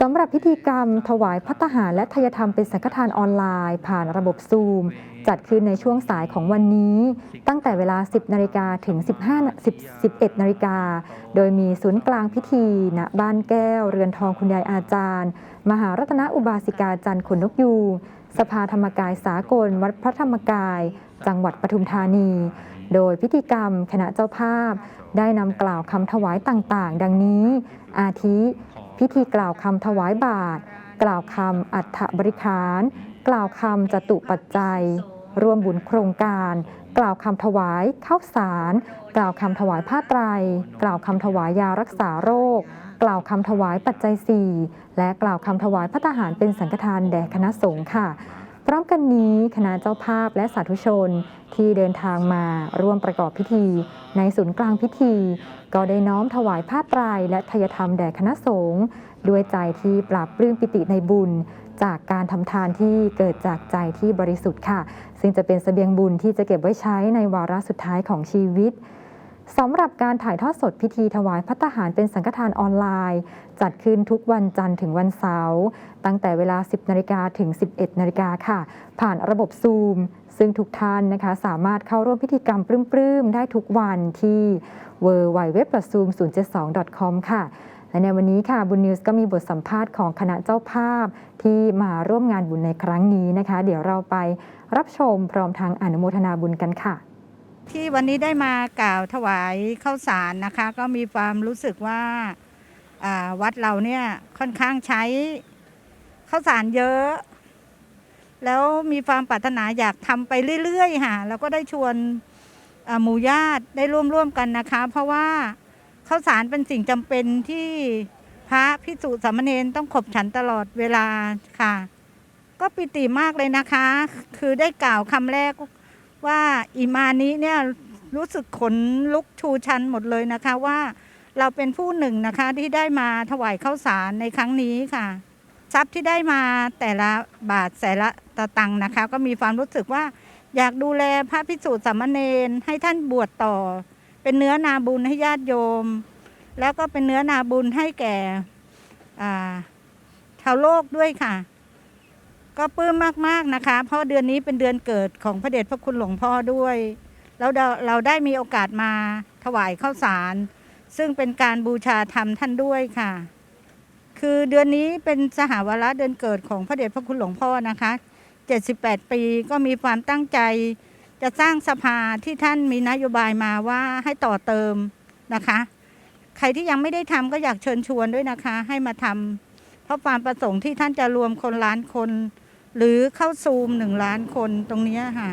สำหรับพิธีกรรม ถวายพัตหารและทายธรรมเป็นสังฆทานออนไลน์ ผ่านระบบซูม จัดขึ้นในช่วงสายของวันนี้ ตั้งแต่เวลา 10 นาฬิกาถึง 15นา10 11 นาฬิกา โดยมีศูนย์กลางพิธีณบ้านแก้ว เรือนทองคุณยายอาจารย์ มหารัตนอุบาสิกาจันทร์ขนนกยูงสภาธรรมกายสากล วัดพระธรรมกาย จังหวัดปทุมธานี โดยพิธีกรรมคณะเจ้าภาพ ได้นำกล่าวคำถวายต่างๆ ดังนี้ อาทิ พิธีกล่าวคำถวายบาท กล่าวคำอัฐบริคาร กล่าวคำจตุปัจจัยร่วมบุญโครงการ กล่าวคำถวายข้าวสาร กล่าวคำถวายผ้าไตร กล่าวคำถวายยารักษาโรค กล่าวคำถวายปัจจัยสี่และกล่าวคำถวายพระทหารเป็นสังฆทานแด่คณะสงฆ์ค่ะ พร้อมกันนี้คณะเจ้าภาพและสาธุชนที่เดินทางมาร่วมประกอบพิธี ในศูนย์กลางพิธี ก็ได้น้อมถวายผ้าไตรและทยธรรมแด่คณะสงฆ์ด้วยใจที่ปราบปลื้มปิติในบุญ จากการทำทานที่เกิดจากใจที่บริสุทธิ์ค่ะ ซึ่งจะเป็นเสบียงบุญที่จะเก็บไว้ใช้ในวาระสุดท้ายของชีวิต สำหรับการถ่ายทอดสดพิธีถวายพัตตาหารเป็นสังฆทานออนไลน์ จัดขึ้นทุกวันจันทร์ถึงวันเสาร์ตั้งแต่เวลา 10นาฬิกาถึง 11นาฬิกาค่ะ ผ่านระบบซูม ซึ่งทุกท่านนะคะสามารถเข้าร่วมพิธีกรรมปลื้มๆ ได้ทุกวันที่ w w w z o o m 0 7 2 com ค่ะและในวันนี้ค่ะบุญนิวส์ก็มีบทสัมภาษณ์ของคณะเจ้าภาพที่มาร่วมงานบุญในครั้งนี้นะคะ เดี๋ยวเราไปรับชมพร้อมทางอนุโมทนาบุญกันค่ะ ที่วันนี้ได้มากล่าวถวายข้าวสารนะคะ ก็มีความรู้สึกว่าาวัดเราเนี่ยค่อนข้างใช้ข้าวสารเยอะ แล้วมีความปรารถนาอยากทำไปเรื่อยๆค่ะแล้วก็ได้ชวนหมู่ญาติได้ร่วมร่วมกันนะคะ เพราะว่าข้าวสารเป็นสิ่งจำเป็นที่พระพิสุสามเณรต้องขบฉันตลอดเวลาค่ะ ก็ปิติมากเลยนะคะ คือได้กล่าวคำแรก ว่าอิมานี้เนี่ยรู้สึกขนลุกชูชันหมดเลยนะคะว่าเราเป็นผู้หนึ่งนะคะที่ได้มาถวายข้าวสารในครั้งนี้ค่ะ ทรัพย์ที่ได้มาแต่ละบาทแต่ละตะตังค์นะคะ ก็มีความรู้สึกว่า อยากดูแลพระพิสุสามเณรให้ท่านบวชต่อ เป็นเนื้อนาบุญให้ญาติโยม แล้วก็เป็นเนื้อนาบุญให้แก่ชาวโลกด้วยค่ะ ก็ปลื้มมากๆนะคะ เพราะเดือนนี้เป็นเดือนเกิดของพระเดชพระคุณหลวงพ่อด้วยแล้วเราเราได้มีโอกาสมาถวายข้าวสาร ซึ่งเป็นการบูชาธรรมท่านด้วยค่ะ คือเดือนนี้เป็นสหวาระเดือนเกิดของพระเดชพระคุณหลวงพ่อนะคะ 78 ปีก็มีความตั้งใจ จะสร้างสภาที่ท่านมีนโยบายมาว่าให้ต่อเติมนะคะ ใครที่ยังไม่ได้ทำก็อยากเชิญชวนด้วยนะคะ ให้มาทำเพราะความประสงค์ที่ท่านจะรวมคนล้านคน หรือเข้าซูมหนึ่งล้านคนตรงนี้ค่ะ